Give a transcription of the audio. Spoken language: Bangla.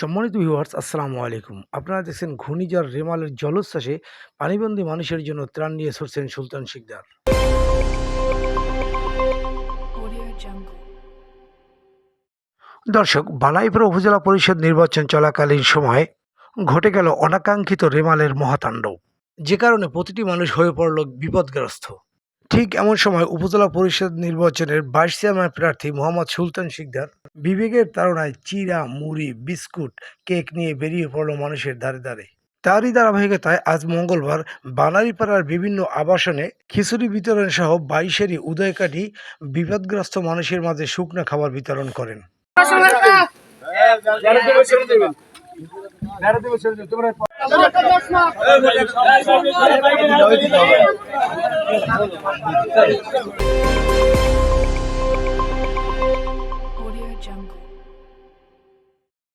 সম্মানিত ভিউয়ার্স আসসালামু আলাইকুম। আপনারা দেখছেন ঘূর্ণিঝড় রেমালের জলোচ্ছ্বাসে পানিবন্দী মানুষের জন্য ত্রাণ নিয়ে ছড়ছেন সুলতান শিকদার। দর্শক বালাইপুর উপজেলা পরিষদ নির্বাচন চলাকালীন সময়ে ঘটে গেল অনাকাঙ্ক্ষিত রেমালের মহাতাণ্ডব যে কারণে প্রতিটি মানুষ হয়ে পড়ল বিপদগ্রস্ত। ঠিক এমন সময় উপজেলা পরিষদ নির্বাচনের ভাইস চেয়ারম্যান প্রার্থী মোহাম্মদ সুলতান শিকদার বিবেকের তাড়নায় চিরা, মুড়ি, বিস্কুট, কেক নিয়ে বেরিয়ে পড়ল মানুষের দ্বারে দ্বারে তারই ধারাবাহিকতায় আজ মঙ্গলবার বানারীপাড়ার বিভিন্ন আবাসনে খিচুড়ি বিতরণ সহ বাইশেরই উদয়কাটি বিপদগ্রস্ত মানুষের মাঝে শুকনো খাবার বিতরণ করেন। তোমরা